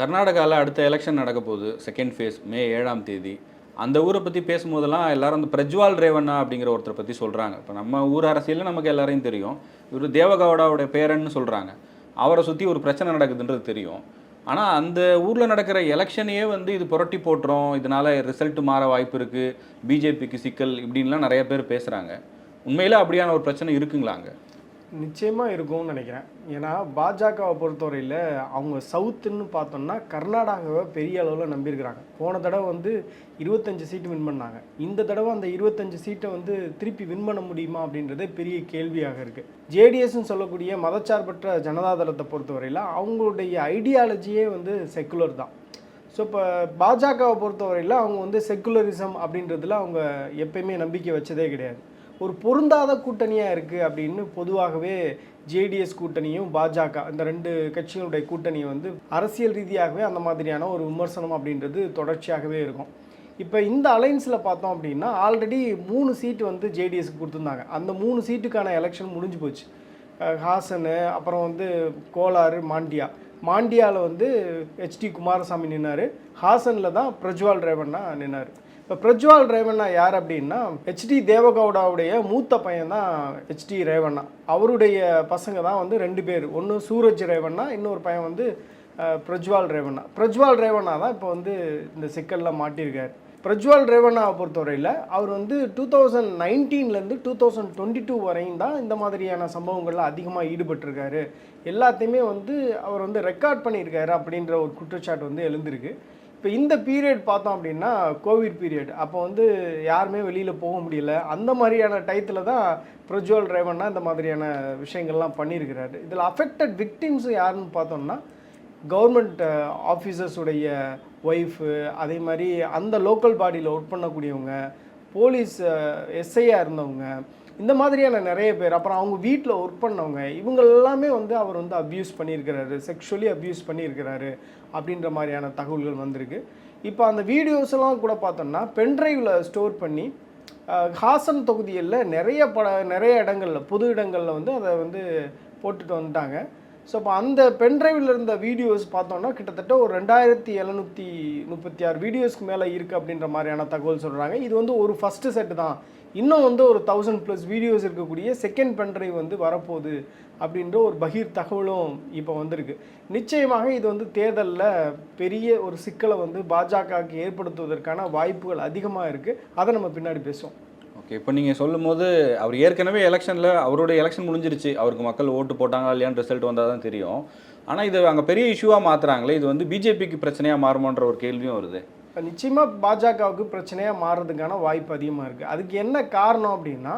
கர்நாடகாவில் அடுத்த எலெக்ஷன் நடக்க போகுது செகண்ட் ஃபேஸ் மே ஏழாம் தேதி. அந்த ஊரை பற்றி பேசும்போதெல்லாம் எல்லாரும் அந்த பிரஜ்வால் ரேவண்ணா அப்படிங்கிற ஒருத்தரை பற்றி சொல்கிறாங்க இப்போ நம்ம ஊர் அரசியலில் நமக்கு எல்லாரையும் தெரியும். இவர் தேவகவுடாவுடைய பேரன்னு சொல்கிறாங்க அவரை சுற்றி ஒரு பிரச்சனை நடக்குதுன்றது தெரியும். ஆனால் அந்த ஊரில் நடக்கிற எலெக்ஷனையே வந்து இது புரட்டி போட்டுரும். இதனால் ரிசல்ட் மாற வாய்ப்பு இருக்குது பிஜேபிக்கு சிக்கல் இப்படின்லாம் நிறைய பேர் பேசுகிறாங்க உண்மையில் அப்படியான ஒரு பிரச்சனை இருக்குங்களாங்க? நிச்சயமாக இருக்கும்னு நினைக்கிறேன். ஏன்னா பாஜகவை பொறுத்தவரையில் அவங்க சவுத்துன்னு பார்த்தோம்னா கர்நாடகாவை பெரிய அளவில் நம்பியிருக்கிறாங்க. போன தடவை வந்து இருபத்தஞ்சு சீட்டு வின் பண்ணாங்க. இந்த தடவை அந்த இருபத்தஞ்சு சீட்டை வந்து திருப்பி வின் பண்ண முடியுமா அப்படின்றதே பெரிய கேள்வியாக இருக்குது ஜேடிஎஸ்ன்னு சொல்லக்கூடிய மதச்சார்பற்ற ஜனதாதளத்தை பொறுத்தவரையில் அவங்களுடைய ஐடியாலஜியே வந்து செக்குலர் தான். ஸோ இப்போ பாஜகவை பொறுத்தவரையில் அவங்க வந்து செக்குலரிசம் அப்படின்றதுல அவங்க எப்பயுமே நம்பிக்கை வச்சதே கிடையாது. ஒரு பொருந்தாத கூட்டணியாக இருக்குது அப்படின்னு பொதுவாகவே ஜேடிஎஸ் கூட்டணியும் பாஜக இந்த ரெண்டு கட்சிகளுடைய கூட்டணியும் வந்து அரசியல் ரீதியாகவே அந்த மாதிரியான ஒரு விமர்சனம் அப்படின்றது தொடர்ச்சியாகவே இருக்கும். இப்போ இந்த அலைன்ஸில் பார்த்தோம் அப்படின்னா ஆல்ரெடி மூணு சீட்டு வந்து ஜேடிஎஸ்க்கு கொடுத்துருந்தாங்க. அந்த மூணு சீட்டுக்கான எலெக்ஷன் முடிஞ்சு போச்சு. ஹாசனு அப்புறம் வந்து கோலாறு மாண்டியா. மாண்டியாவில் வந்து ஹெச்டி குமாரசாமி நின்னார். ஹாசனில் தான் பிரஜ்வால் ரேவண்ணா நின்னார். இப்போ பிரஜ்வால் ரேவண்ணா யார் அப்படின்னா ஹெச்டி தேவகவுடாவுடைய மூத்த பையன் தான் ஹெச்டி ரேவண்ணா. அவருடைய பசங்க தான் வந்து ரெண்டு பேர். ஒன்று சூரஜ் ரேவண்ணா இன்னொரு பையன் வந்து பிரஜ்வால் ரேவண்ணா. பிரஜ்வால் ரேவண்ணா தான் இப்போ வந்து இந்த சிக்கலில் மாட்டியிருக்கார் பிரஜ்வால் ரேவண்ணாவை பொறுத்தவரையில் அவர் வந்து டூ தௌசண்ட் நைன்டீன்லேருந்து டூ தௌசண்ட் டுவெண்ட்டி டூ வரையும் தான் இந்த மாதிரியான சம்பவங்களில் அதிகமாக ஈடுபட்டிருக்காரு. எல்லாத்தையுமே வந்து அவர் வந்து ரெக்கார்ட் பண்ணியிருக்காரு அப்படின்ற ஒரு குற்றச்சாட்டு வந்து எழுந்திருக்கு. இப்போ இந்த பீரியட் பார்த்தோம் அப்படின்னா கோவிட் பீரியட் அப்போ வந்து யாருமே வெளியில் போக முடியல. அந்த மாதிரியான டயத்தில் தான் பிரஜுவல் ரேவண்ணா இந்த மாதிரியான விஷயங்கள்லாம் பண்ணியிருக்கிறாரு. இதில் அஃபெக்டட் விக்டிம்ஸ் யாருன்னு பார்த்தோம்னா கவர்மெண்ட் ஆஃபீஸர்ஸுடைய ஒய்ஃபு அதே மாதிரி அந்த லோக்கல் பாடியில் ஒர்க் பண்ணக்கூடியவங்க போலீஸ் எஸ்ஐயாக இருந்தவங்க இந்த மாதிரியான நிறைய பேர் அப்புறம் அவங்க வீட்டில் ஒர்க் பண்ணவங்க இவங்க எல்லாமே வந்து அவர் வந்து அப்யூஸ் பண்ணியிருக்கிறாரு செக்ஷுவலி அப்யூஸ் பண்ணியிருக்கிறாரு அப்படின்ற மாதிரியான தகவல்கள் வந்திருக்கு. இப்போ அந்த வீடியோஸ் எல்லாம் கூட பார்த்தோம்னா பென்ட்ரைவில் ஸ்டோர் பண்ணி ஹாசன் தொகுதியில் நிறைய பட நிறைய இடங்களில் பொது இடங்களில் வந்து அதை வந்து போட்டுட்டு வந்துட்டாங்க. ஸோ இப்போ அந்த பென்ட்ரைவில் இருந்த வீடியோஸ் பார்த்தோம்னா கிட்டத்தட்ட ஒரு ரெண்டாயிரத்தி எழுநூற்றி முப்பத்தி ஆறு வீடியோஸ்க்கு மேலே இருக்குது அப்படின்ற மாதிரியான தகவல் சொல்கிறாங்க இது வந்து ஒரு ஃபஸ்ட்டு செட்டு தான். இன்னும் வந்து ஒரு தௌசண்ட் ப்ளஸ் வீடியோஸ் இருக்கக்கூடிய செகண்ட் பென்ட்ரைவ் வந்து வரப்போகுது அப்படின்ற ஒரு பகீர் தகவலும் இப்போ வந்திருக்கு. நிச்சயமாக இது வந்து தேர்தலில் பெரிய ஒரு சிக்கலை வந்து பாஜகவுக்கு ஏற்படுத்துவதற்கான வாய்ப்புகள் அதிகமாக இருக்குது அதை நம்ம பின்னாடி பேசுவோம். ஓகே இப்போ நீங்கள் சொல்லும்போது அவர் ஏற்கனவே எலெக்ஷனில் அவருடைய எலெக்ஷன் முடிஞ்சிருச்சு. அவருக்கு மக்கள் ஓட்டு போட்டாங்களா இல்லையான்னு ரிசல்ட் வந்தால் தான் தெரியும். ஆனால் இது அங்கே பெரிய இஷ்யூவாக மாற்றுறாங்களே இது வந்து பிஜேபிக்கு பிரச்சனையாக மாறுமோன்ற ஒரு கேள்வியும் வருது. நிச்சயமாக பாஜகவுக்கு பிரச்சனையாக மாறுறதுக்கான வாய்ப்பு அதிகமாக இருக்குது அதுக்கு என்ன காரணம் அப்படின்னா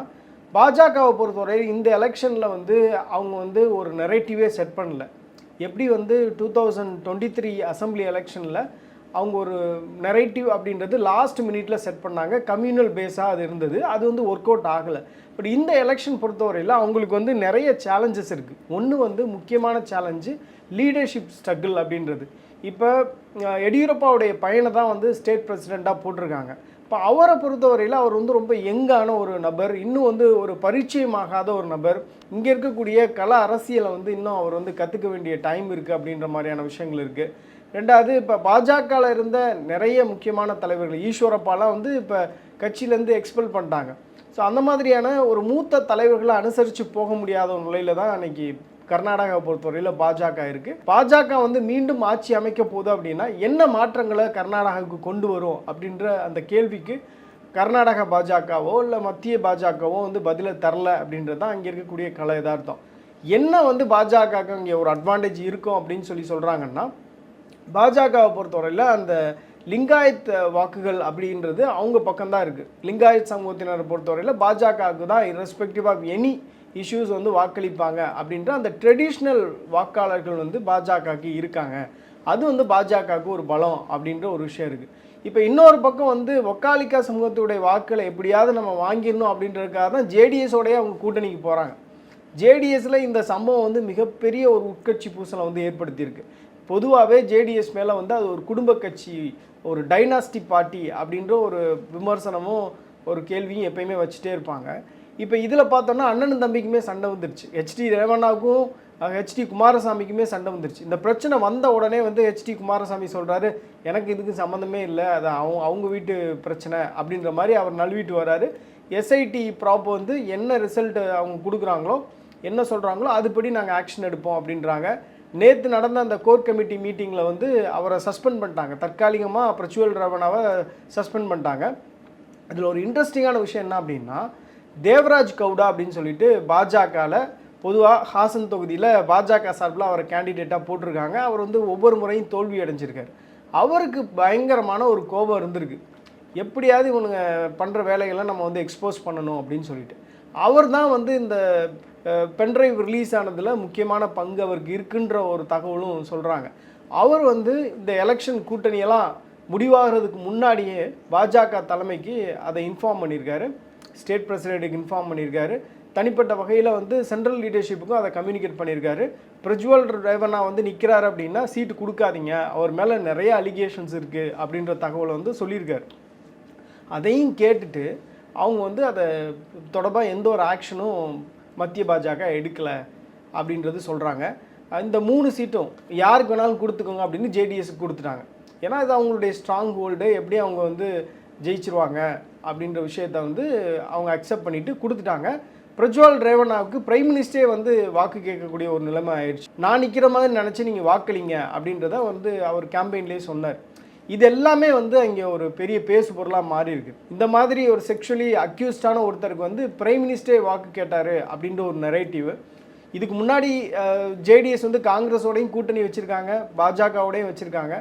பாஜகவை பொறுத்தவரை இந்த எலெக்ஷனில் வந்து அவங்க வந்து ஒரு நெரேட்டிவே செட் பண்ணல. எப்படி வந்து two thousand twenty three assembly எலெக்ஷனில் அவங்க ஒரு நெரேட்டிவ் அப்படின்றது லாஸ்ட் மினிட்ல செட் பண்ணாங்க. கம்யூனல் பேஸாக அது இருந்தது. அது வந்து ஒர்க் அவுட் ஆகலை. பட் இந்த எலெக்ஷன் பொறுத்தவரையில் அவங்களுக்கு வந்து நிறைய சேலஞ்சஸ் இருக்குது ஒன்று வந்து முக்கியமான சேலஞ்சு லீடர்ஷிப் ஸ்ட்ரகிள் அப்படின்றது. இப்போ எடியூரப்பாவுடைய பையனை தான் வந்து ஸ்டேட் பிரசிடெண்ட்டாக போட்டிருக்காங்க. இப்போ அவரை பொறுத்தவரையில் அவர் வந்து ரொம்ப யங்கான ஒரு நபர் இன்னும் வந்து ஒரு பரிச்சயமாகாத ஒரு நபர். இங்கே இருக்கக்கூடிய கல அரசியலை வந்து இன்னும் அவர் வந்து கற்றுக்க வேண்டிய டைம் இருக்குது அப்படின்ற மாதிரியான விஷயங்கள் இருக்குது ரெண்டாவது இப்போ பாஜகவில் இருந்த நிறைய முக்கியமான தலைவர்கள் ஈஸ்வரப்பாலாம் வந்து இப்போ கட்சியிலேருந்து எக்ஸ்பெல் பண்ணிட்டாங்க. ஸோ அந்த மாதிரியான ஒரு மூத்த தலைவர்களை அனுசரித்து போக முடியாத ஒரு நிலையில் தான் அன்றைக்கி கர்நாடகாவை பொறுத்தவரையில் பாஜக இருக்குது பாஜக வந்து மீண்டும் ஆட்சி அமைக்க போகுது அப்படின்னா என்ன மாற்றங்களை கர்நாடகாவுக்கு கொண்டு வரும் அப்படின்ற அந்த கேள்விக்கு கர்நாடக பாஜகவோ இல்லை மத்திய பாஜகவோ வந்து பதிலை தரல அப்படின்றது தான் அங்கே இருக்கக்கூடிய கலை எதார்த்தம் என்ன வந்து பாஜகவுக்கு இங்கே ஒரு அட்வான்டேஜ் இருக்கும் அப்படின்னு சொல்லி சொல்கிறாங்கன்னா பாஜகவை பொறுத்தவரையில் அந்த லிங்காயத் வாக்குகள் அப்படின்றது அவங்க பக்கம்தான் இருக்குது லிங்காயத் சமூகத்தினரை பொறுத்தவரையில் பாஜகவுக்கு தான் irrespective ஆஃப் எனி இஷ்யூஸ் வந்து வாக்களிப்பாங்க அப்படின்ற அந்த ட்ரெடிஷ்னல் வாக்காளர்கள் வந்து பாஜகவுக்கு இருக்காங்க. அது வந்து பாஜகவுக்கு ஒரு பலம் அப்படின்ற ஒரு விஷயம் இருக்குது இப்போ இன்னொரு பக்கம் வந்து ஒக்காலிக்கா சமூகத்துடைய வாக்குகளை எப்படியாவது நம்ம வாங்கிடணும் அப்படின்றதுக்காக தான் ஜேடிஎஸோடைய அவங்க கூட்டணிக்கு போகிறாங்க ஜேடிஎஸில் இந்த சம்பவம் வந்து மிகப்பெரிய ஒரு உட்கட்சி பூசலை வந்து ஏற்படுத்தியிருக்கு. பொதுவாகவே ஜேடிஎஸ் மேலே வந்து அது ஒரு குடும்ப கட்சி ஒரு டைனாஸ்டி பார்ட்டி அப்படின்ற ஒரு விமர்சனமும் ஒரு கேள்வியும் எப்பயுமே வச்சுட்டே இருப்பாங்க. இப்போ இதில் பார்த்தோன்னா அண்ணனும் தம்பிக்குமே சண்டை வந்துருச்சு. ஹெச்டி ரேவண்ணாவுக்கும் ஹெச்டி குமாரசாமிக்குமே சண்டை வந்துருச்சு. இந்த பிரச்சனை வந்த உடனே வந்து ஹெச்டி குமாரசாமி சொல்கிறாரு எனக்கு இதுக்கு சம்மந்தமே இல்லை. அது அவங்க அவங்க வீட்டு பிரச்சனை அப்படின்ற மாதிரி அவர் நழுவிட்டு வராரு. எஸ்ஐடி ப்ராப் வந்து என்ன ரிசல்ட் அவங்க கொடுக்குறாங்களோ என்ன சொல்கிறாங்களோ அதுபடி நாங்கள் ஆக்ஷன் எடுப்போம் அப்படின்றாங்க. நேற்று நடந்த அந்த கோர் கமிட்டி மீட்டிங்கில் வந்து அவரை சஸ்பெண்ட் பண்ணிட்டாங்க. தற்காலிகமாக பிரச்சுவல் ரவணாவை சஸ்பெண்ட் பண்ணிட்டாங்க. அதில் ஒரு இன்ட்ரெஸ்டிங்கான விஷயம் என்ன அப்படின்னா தேவராஜ் கவுடா அப்படின்னு சொல்லிட்டு பாஜகவில் பொதுவாக ஹாசன் தொகுதியில் பாஜக சார்பில் அவரை கேண்டிடேட்டாக போட்டிருக்காங்க. அவர் வந்து ஒவ்வொரு முறையும் தோல்வி அடைஞ்சிருக்கார். அவருக்கு பயங்கரமான ஒரு கோபம் இருந்திருக்கு. எப்படியாவது இவனுங்க பண்ணுற வேலைகளை நம்ம வந்து எக்ஸ்போஸ் பண்ணணும் அப்படின்னு சொல்லிட்டு. அவர் தான் வந்து இந்த பென்ட்ரைவ் ரிலீஸ் ஆனதில் முக்கியமான பங்கு அவருக்கு இருக்குன்ற ஒரு தகவலும் சொல்கிறாங்க அவர் வந்து இந்த எலெக்ஷன் கூட்டணியெல்லாம் முடிவாகிறதுக்கு முன்னாடியே பாஜக தலைமைக்கு அதை இன்ஃபார்ம் பண்ணியிருக்காரு. ஸ்டேட் பிரசிடெண்ட்டுக்கு இன்ஃபார்ம் பண்ணியிருக்காரு. தனிப்பட்ட வகையில் வந்து சென்ட்ரல் லீடர்ஷிப்புக்கும் அதை கம்யூனிகேட் பண்ணியிருக்காரு. பிரஜ்வல் ரேவண்ணா வந்து நிற்கிறாரு அப்படின்னா சீட்டு கொடுக்காதீங்க. அவர் மேலே நிறைய அலிகேஷன்ஸ் இருக்குது அப்படின்ற தகவலை வந்து சொல்லியிருக்காரு. அதையும் கேட்டுட்டு அவங்க வந்து அதை தொடர்பாக எந்த ஒரு ஆக்ஷனும் மத்திய பாஜக எடுக்கலை அப்படின்றது சொல்கிறாங்க இந்த மூணு சீட்டும் யாருக்கு வேணாலும் கொடுத்துக்கோங்க அப்படின்னு ஜேடிஎஸ்க்கு கொடுத்துட்டாங்க. ஏன்னா இது அவங்களுடைய ஸ்ட்ராங் ஹோல்டு எப்படி அவங்க வந்து ஜெயிச்சிருவாங்க அப்படின்ற விஷயத்த வந்து அவங்க அக்செப்ட் பண்ணிட்டு கொடுத்துட்டாங்க. பிரஜ்வால் ரேவண்ணாவுக்கு பிரைம் மினிஸ்டரே வந்து வாக்கு கேட்கக்கூடிய ஒரு நிலைமை ஆயிடுச்சு. நான் நிற்கிற மாதிரி நினச்சி நீங்கள் வாக்களிங்க அப்படின்றத வந்து அவர் கேம்பெயின்லேயே சொன்னார். இது எல்லாமே வந்து அங்கே ஒரு பெரிய பேசு பொருளாக மாறி இருக்கு. இந்த மாதிரி ஒரு செக்ஷுவலி அக்யூஸ்டான ஒருத்தருக்கு வந்து பிரைம் மினிஸ்டரே வாக்கு கேட்டார் அப்படின்ற ஒரு நெரேட்டிவ் இதுக்கு முன்னாடி ஜேடிஎஸ் வந்து காங்கிரஸோடையும் கூட்டணி வச்சுருக்காங்க பாஜகவோடையும் வச்சுருக்காங்க.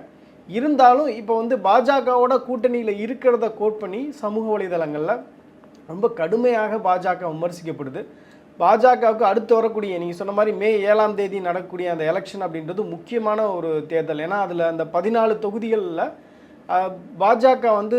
இருந்தாலும் இப்போ வந்து பாஜகவோட கூட்டணியில் இருக்கிறத கோட் பண்ணி சமூக வலைதளங்களில் ரொம்ப கடுமையாக பாஜக விமர்சிக்கப்படுது. பாஜகவுக்கு அடுத்து வரக்கூடிய நீங்கள் சொன்ன மாதிரி மே ஏழாம் தேதி நடக்கக்கூடிய அந்த எலெக்ஷன் அப்படின்றது முக்கியமான ஒரு தேர்தல். ஏன்னா அதில் அந்த பதினாலு தொகுதிகளில் பாஜக வந்து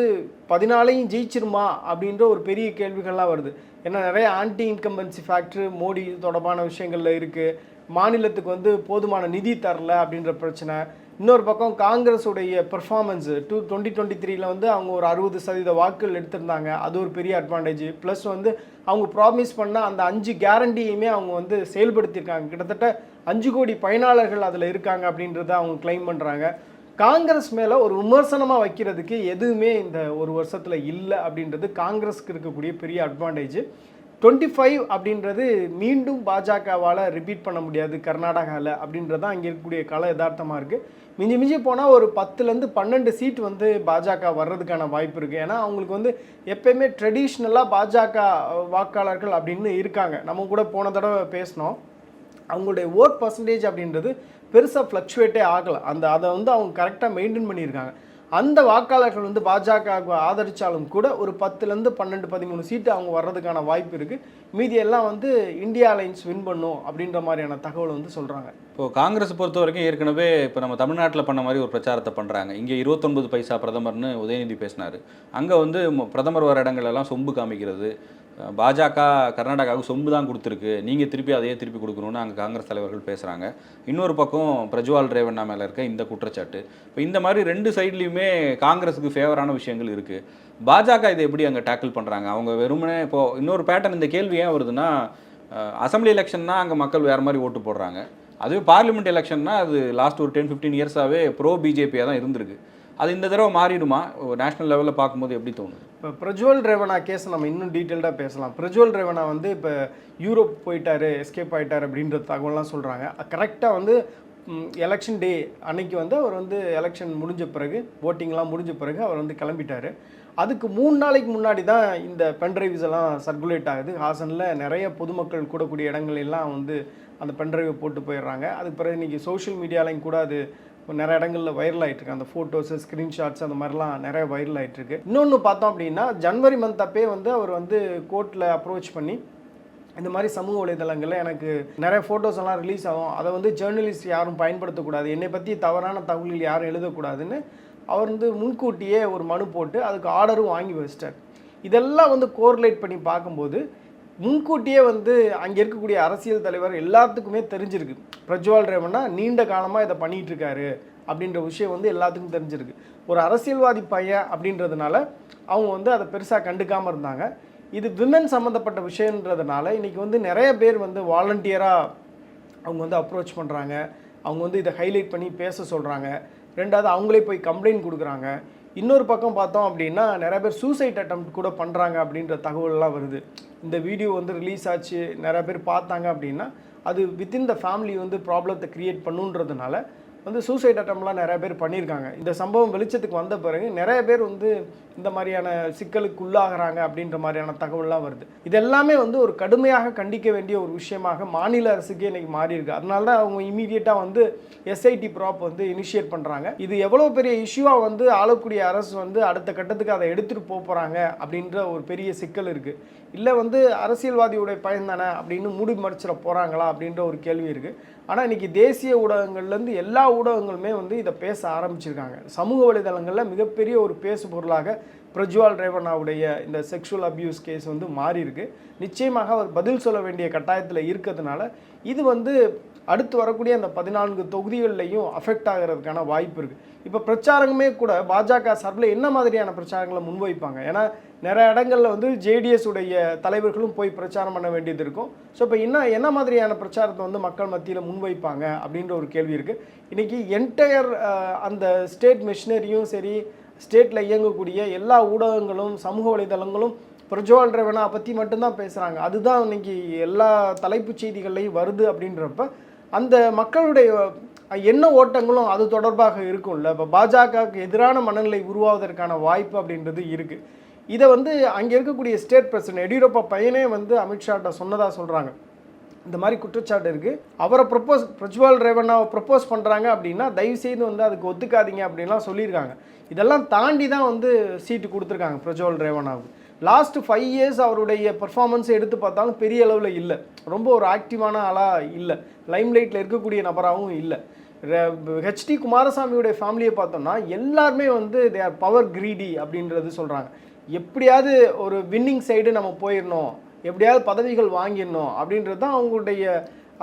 பதினாலையும் ஜெயிச்சிருமா அப்படின்ற ஒரு பெரிய கேள்விகள்லாம் வருது. ஏன்னா நிறைய ஆன்டி இன்கம்பன்சி ஃபேக்ட்ரு மோடி தொடர்பான விஷயங்களில் இருக்குது மாநிலத்துக்கு வந்து போதுமான நிதி தரல அப்படின்ற பிரச்சனை. இன்னொரு பக்கம் காங்கிரஸுடைய பெர்ஃபார்மன்ஸ் டூ டுவெண்ட்டி டுவெண்ட்டி த்ரீல வந்து அவங்க ஒரு அறுபது சதவீத வாக்குகள் எடுத்திருந்தாங்க. அது ஒரு பெரிய அட்வான்டேஜ் ப்ளஸ் வந்து அவங்க ப்ராமிஸ் பண்ண அந்த அஞ்சு கேரண்டியுமே அவங்க வந்து செயல்படுத்தியிருக்காங்க. கிட்டத்தட்ட அஞ்சு கோடி பயனாளர்கள் அதில் இருக்காங்க அப்படின்றத அவங்க கிளைம் பண்ணுறாங்க காங்கிரஸ் மேலே ஒரு விமர்சனமாக வைக்கிறதுக்கு எதுவுமே இந்த ஒரு வருஷத்தில் இல்லை அப்படின்றது காங்கிரஸ்க்கு இருக்கக்கூடிய பெரிய அட்வான்டேஜ் டுவெண்ட்டி ஃபைவ் அப்படின்றது மீண்டும் பாஜகவால் ரிப்பீட் பண்ண முடியாது கர்நாடகாவில் அப்படின்றது தான் அங்கே இருக்கக்கூடிய கலை யதார்த்தமாக இருக்குது மிஞ்சி மிஞ்சி போனால் ஒரு பத்துலேருந்து பன்னெண்டு சீட் வந்து பாஜக வர்றதுக்கான வாய்ப்பு இருக்குது ஏன்னா அவங்களுக்கு வந்து எப்பயுமே ட்ரெடிஷ்னலாக பாஜக வாக்காளர்கள் அப்படின்னு இருக்காங்க. நம்ம கூட போன தடவை பேசினோம். அவங்களுடைய ஓட் பர்சன்டேஜ் அப்படின்றது பெருசாக ஃப்ளக்சுவேட்டே ஆகலை. அந்த அதை வந்து அவங்க கரெக்டாக மெயின்டைன் பண்ணியிருக்காங்க. அந்த வாக்காளர்கள் வந்து பாஜக ஆதரித்தாலும் கூட ஒரு பத்துலேருந்து பன்னெண்டு பதிமூணு சீட்டு அவங்க வர்றதுக்கான வாய்ப்பு இருக்குது மீதியெல்லாம் வந்து இந்தியா அலைன்ஸ் வின் பண்ணும் அப்படின்ற மாதிரியான தகவல் வந்து சொல்கிறாங்க இப்போது காங்கிரஸ் பொறுத்த வரைக்கும் ஏற்கனவே இப்போ நம்ம தமிழ்நாட்டில் பண்ண மாதிரி ஒரு பிரச்சாரத்தை பண்ணுறாங்க இங்கே இருபத்தொன்பது பைசா பிரதமர்னு உதயநிதி பேசினார். அங்கே வந்து பிரதமர் வர இடங்களெல்லாம் சொம்பு காமிக்கிறது. பாஜக கர்நாடகாவுக்கு சொம்பு தான் கொடுத்துருக்கு. நீங்கள் திருப்பி அதையே திருப்பி கொடுக்கணும்னு அங்கே காங்கிரஸ் தலைவர்கள் பேசுகிறாங்க இன்னொரு பக்கம் பிரஜ்வால் ரேவண்ணா மேலே இருக்க இந்த குற்றச்சாட்டு. இப்போ இந்த மாதிரி ரெண்டு சைட்லேயுமே காங்கிரஸுக்கு ஃபேவரான விஷயங்கள் இருக்குது பாஜக இதை எப்படி அங்கே டேக்கிள் பண்ணுறாங்க அவங்க வெறுமனே இப்போது இன்னொரு பேட்டர்ன் இந்த கேள்வி ஏன் வருதுன்னா அசம்பிளி அசெம்பிளி எலெக்ஷன்னா அங்கே மக்கள் வேறு மாதிரி ஓட்டு போடுறாங்க. அதுவே பார்லிமெண்ட் எலெக்ஷன்னா அது லாஸ்ட் ஒரு டென் ஃபிஃப்டீன் இயர்ஸாகவே ப்ரோ பிஜேபியாக தான் இருந்திருக்கு. அது இந்த தடவை மாறிடுமா? நேஷனல் லெவலில் பார்க்கும்போது எப்படி தோணுது? இப்போ பிரஜ்வல் ரேவனா கேஸ் நம்ம இன்னும் டீட்டெயில்டாக பேசலாம். பிரஜ்வல் ரேவனா வந்து இப்போ யூரோப் போயிட்டாரு எஸ்கேப் ஆயிட்டார் அப்படின்ற தகவல்லாம் சொல்கிறாங்க கரெக்டாக வந்து எலெக்ஷன் டே அன்னைக்கு வந்து அவர் வந்து எலெக்ஷன் முடிஞ்ச பிறகு ஓட்டிங்லாம் முடிஞ்ச பிறகு அவர் வந்து கிளம்பிட்டார். அதுக்கு மூணு நாளைக்கு முன்னாடி தான் இந்த பென்ட்ரைவ்ஸ் எல்லாம் சர்க்குலேட் ஆகுது. ஹாசனில் நிறைய பொதுமக்கள் கூடக்கூடிய இடங்கள் எல்லாம் வந்து அந்த பென்ட்ரைவை போட்டு போயிடுறாங்க. அதுக்கு பிறகு இன்றைக்கி சோஷியல் மீடியாலையும் கூட அது நிறைய இடங்களில் வைரல் ஆயிட்டு அந்த ஃபோட்டோஸு ஸ்க்ரீன்ஷாட்ஸ் அந்த மாதிரிலாம் நிறைய வைரல் ஆகிட்டுருக்கு இன்னொன்று பார்த்தோம் அப்படின்னா ஜனவரி மந்த் அப்பே வந்து அவர் வந்து கோர்ட்டில் அப்ரோச் பண்ணி இந்த மாதிரி சமூக வலைதளங்களில் எனக்கு நிறைய ஃபோட்டோஸ் எல்லாம் ரிலீஸ் ஆகும். அதை வந்து ஜேர்னலிஸ்ட் யாரும் பயன்படுத்தக்கூடாது. என்னை பற்றி தவறான தகவல்கள் யாரும் எழுதக்கூடாதுன்னு அவர் வந்து முன்கூட்டியே ஒரு மனு போட்டு அதுக்கு ஆர்டரும் வாங்கி வச்சிட்டார். இதெல்லாம் வந்து கோர்லேட் பண்ணி பார்க்கும்போது முன்கூட்டியே வந்து அங்கே இருக்கக்கூடிய அரசியல் தலைவர் எல்லாத்துக்குமே தெரிஞ்சிருக்கு. பிரஜ்வால் ரேவண்ணா நீண்ட காலமாக இதை பண்ணிகிட்டு இருக்காரு அப்படின்ற விஷயம் வந்து எல்லாத்துக்கும் தெரிஞ்சிருக்கு. ஒரு அரசியல்வாதி பையன் அப்படின்றதுனால அவங்க வந்து அதை பெருசாக கண்டுக்காமல் இருந்தாங்க. இது விமன் சம்மந்தப்பட்ட விஷயன்றதுனால இன்றைக்கி வந்து நிறைய பேர் வந்து வாலண்டியராக அவங்க வந்து அப்ரோச் பண்ணுறாங்க அவங்க வந்து இதை ஹைலைட் பண்ணி பேச சொல்கிறாங்க ரெண்டாவது அவங்களே போய் கம்ப்ளைண்ட் கொடுக்குறாங்க. இன்னொரு பக்கம் பார்த்தோம் அப்படின்னா நிறைய பேர் சூசைட் அட்டம் கூட பண்ணுறாங்க அப்படின்ற தகவல்லாம் வருது. இந்த வீடியோ வந்து ரிலீஸ் ஆச்சு நிறைய பேர் பார்த்தாங்க அப்படின்னா அது வித்தின் த ஃபேமிலி வந்து ப்ராப்ளத்தை க்ரியேட் பண்ணுன்றதுனால வந்து சூசைட் அட்டம்லாம் நிறைய பேர் பண்ணியிருக்காங்க. இந்த சம்பவம் வெளிச்சத்துக்கு வந்த பிறகு நிறைய பேர் வந்து இந்த மாதிரியான சிக்கலுக்கு உள்ளாகிறாங்க அப்படின்ற மாதிரியான தகவல்லாம் வருது. இது எல்லாமே வந்து ஒரு கடுமையாக கண்டிக்க வேண்டிய ஒரு விஷயமாக மாநில அரசுக்கே இன்றைக்கி மாறி இருக்கு அதனால தான் அவங்க இமீடியட்டாக வந்து எஸ்ஐடி ப்ராப் வந்து இனிஷியேட் பண்ணுறாங்க இது எவ்வளோ பெரிய இஷ்யூவாக வந்து ஆளக்கூடிய அரசு வந்து அடுத்த கட்டத்துக்கு அதை எடுத்துகிட்டு போக போகிறாங்க அப்படின்ற ஒரு பெரிய சிக்கல் இருக்குது இல்லை வந்து அரசியல்வாதியுடைய பயன் தானே அப்படின்னு மூடி மறைச்சிட போகிறாங்களா அப்படின்ற ஒரு கேள்வி இருக்குது ஆனால் இன்றைக்கி தேசிய ஊடகங்கள்லேருந்து எல்லா ஊடகங்களுமே வந்து இதை பேச ஆரம்பிச்சிருக்காங்க. சமூக வலைதளங்களில் மிகப்பெரிய ஒரு பேசு பொருளாக பிரஜ்வால் ரேவண்ணாவுடைய இந்த செக்ஷுவல் அப்யூஸ் கேஸ் வந்து மாறி இருக்கு நிச்சயமாக அவர் பதில் சொல்ல வேண்டிய கட்டாயத்தில் இருக்கிறதுனால இது வந்து அடுத்து வரக்கூடிய அந்த பதினான்கு தொகுதிகள்லையும் அஃபெக்ட் ஆகிறதுக்கான வாய்ப்பு இருக்குது இப்போ பிரச்சாரமே கூட பாஜக சார்பில் என்ன மாதிரியான பிரச்சாரங்களை முன்வைப்பாங்க? ஏன்னா நிறைய இடங்களில் வந்து ஜேடிஎஸ் உடைய தலைவர்களும் போய் பிரச்சாரம் பண்ண வேண்டியது இருக்கும். ஸோ இப்போ என்ன என்ன மாதிரியான பிரச்சாரத்தை வந்து மக்கள் மத்தியில் முன்வைப்பாங்க அப்படின்ற ஒரு கேள்வி இருக்குது இன்றைக்கி என்டையர் அந்த ஸ்டேட் மிஷினரியும் சரி ஸ்டேட்டில் இயங்கக்கூடிய எல்லா ஊடகங்களும் சமூக வலைதளங்களும் பிரஜ்வால் ரேவனா பற்றி மட்டும்தான் பேசுகிறாங்க அதுதான் இன்னைக்கு எல்லா தலைப்புச் செய்திகள்லையும் வருது அப்படின்றப்ப அந்த மக்களுடைய என்ன ஓட்டங்களும் அது தொடர்பாக இருக்கும்ல. இப்போ பாஜகவுக்கு எதிரான மனநிலை உருவாவதற்கான வாய்ப்பு அப்படின்றது இருக்குது இதை வந்து அங்கே இருக்கக்கூடிய ஸ்டேட் பிரசிடென்ட் எடியூரப்பா பையனே வந்து அமித்ஷாட்ட சொன்னதாக சொல்கிறாங்க இந்த மாதிரி குற்றச்சாட்டு இருக்குது அவரை ப்ரப்போஸ் பிரஜ்வால் ரேவண்ணாவை ப்ரப்போஸ் பண்ணுறாங்க அப்படின்னா தயவு செய்து வந்து அதுக்கு ஒத்துக்காதீங்க அப்படின்லாம் சொல்லியிருக்காங்க. இதெல்லாம் தாண்டி தான் வந்து சீட்டு கொடுத்துருக்காங்க பிரஜ்வால் ரேவண்ணாவுக்கு. லாஸ்ட் ஃபைவ் இயர்ஸ் அவருடைய பெர்ஃபார்மன்ஸை எடுத்து பார்த்தாலும் பெரிய அளவில் இல்லை. ரொம்ப ஒரு ஆக்டிவான ஆளாக இல்லை. லைம்லைட்டில் இருக்கக்கூடிய நபராகவும் இல்லை. ஹெச்டி குமாரசாமியுடைய ஃபேமிலியை பார்த்தோம்னா எல்லாருமே வந்து தே ஆர் பவர் கிரீடி அப்படின்றது சொல்கிறாங்க எப்படியாவது ஒரு வின்னிங் சைடு நம்ம போயிடணும் எப்படியாவது பதவிகள் வாங்கிடணும் அப்படின்றது தான் அவங்களுடைய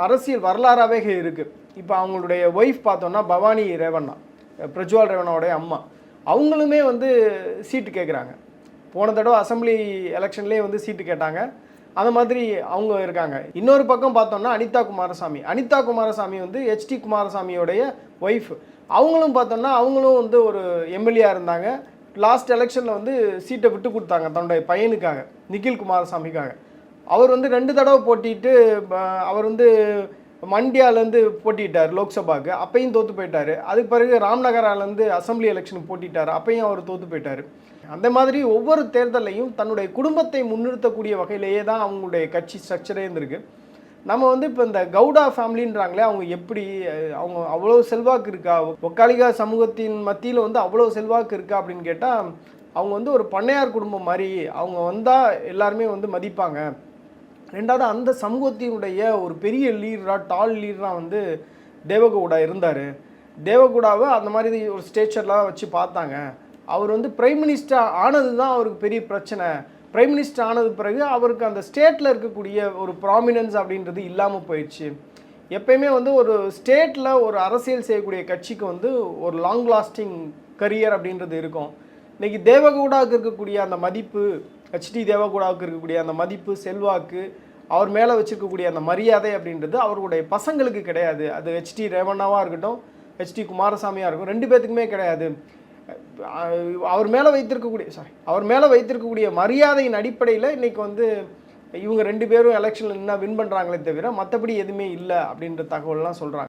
அரசியல் வரலாறாகவே இருக்குது இப்போ அவங்களுடைய ஒய்ஃப் பார்த்தோம்னா பவானி ரேவண்ணா பிரஜ்வால் ரேவண்ணாவுடைய அம்மா. அவங்களுமே வந்து சீட்டு கேட்குறாங்க போன தடவை அசம்பிளி எலெக்ஷன்லேயே வந்து சீட்டு கேட்டாங்க. அந்த மாதிரி அவங்க இருக்காங்க. இன்னொரு பக்கம் பார்த்தோம்னா அனிதா குமாரசாமி. அனிதா குமாரசாமி வந்து ஹெச்டி குமாரசாமியோடைய ஒய்ஃப் அவங்களும் பார்த்தோம்னா அவங்களும் வந்து ஒரு எம்எல்ஏ இருந்தாங்க. லாஸ்ட் எலெக்ஷனில் வந்து சீட்டை விட்டு கொடுத்தாங்க. தன்னுடைய பையனுக்காக நிகில் குமாரசாமிக்காக. அவர் வந்து ரெண்டு தடவை போட்டிட்டு அவர் வந்து மண்டியாலேருந்து போட்டிட்டார் லோக்சபாக்கு. அப்பையும் தோற்று போயிட்டார். அதுக்கு பிறகு ராம்நகராலேருந்து அசம்பிளி எலெக்ஷனுக்கு போட்டிட்டார். அப்பையும் அவர் தோற்று போயிட்டார். அந்த மாதிரி ஒவ்வொரு தேர்தலையும் தன்னுடைய குடும்பத்தை முன்னிறுத்தக்கூடிய வகையிலேயே தான் அவங்களுடைய கட்சி ஸ்ட்ரக்சரே இருந்திருக்கு. நம்ம வந்து இப்போ இந்த கவுடா ஃபேமிலின்றாங்களே அவங்க எப்படி அவங்க அவ்வளோ செல்வாக்கு இருக்கா? ஒக்காலிகா சமூகத்தின் மத்தியில் வந்து அவ்வளோ செல்வாக்கு இருக்கா அப்படின்னு கேட்டால் அவங்க வந்து ஒரு பண்ணையார் குடும்பம் மாதிரி அவங்க வந்தால் எல்லாருமே வந்து மதிப்பாங்க. ரெண்டாவது அந்த சமூகத்தினுடைய ஒரு பெரிய லீடராக டால் லீடராக வந்து தேவகவுடா இருந்தார். தேவகுடாவை அந்த மாதிரி ஒரு ஸ்டேச்சர்லாம் வச்சு பார்த்தாங்க. அவர் வந்து பிரைம் மினிஸ்டர் ஆனது தான் அவருக்கு பெரிய பிரச்சனை. பிரைம் மினிஸ்டர் ஆனது பிறகு அவருக்கு அந்த ஸ்டேட்டில் இருக்கக்கூடிய ஒரு ப்ராமினன்ஸ் அப்படின்றது இல்லாமல் போயிடுச்சு. எப்பயுமே வந்து ஒரு ஸ்டேட்டில் ஒரு அரசியல் செய்யக்கூடிய கட்சிக்கு வந்து ஒரு லாங் லாஸ்டிங் கரியர் அப்படின்றது இருக்கும். இன்றைக்கி தேவகவுடாவுக்கு இருக்கக்கூடிய அந்த மதிப்பு ஹெச்டி தேவகவுடாவுக்கு இருக்கக்கூடிய அந்த மதிப்பு செல்வாக்கு அவர் மேலே வச்சுருக்கக்கூடிய அந்த மரியாதை அப்படின்றது அவருடைய பசங்களுக்கு கிடையாது. அது ஹெச்டி ரேவண்ணாவாக இருக்கட்டும் ஹெச்டி குமாரசாமியாக இருக்கும் ரெண்டு பேர்த்துக்குமே கிடையாது. அவர் மேலே வைத்திருக்கக்கூடிய சாரி அவர் மேலே வைத்திருக்கக்கூடிய மரியாதையின் அடிப்படையில் இன்றைக்கி வந்து இவங்க ரெண்டு பேரும் எலெக்ஷனில் என்ன வின் பண்ணுறாங்களே தவிர மற்றபடி எதுவுமே இல்லை அப்படின்ற தகவல்லாம் சொல்கிறாங்க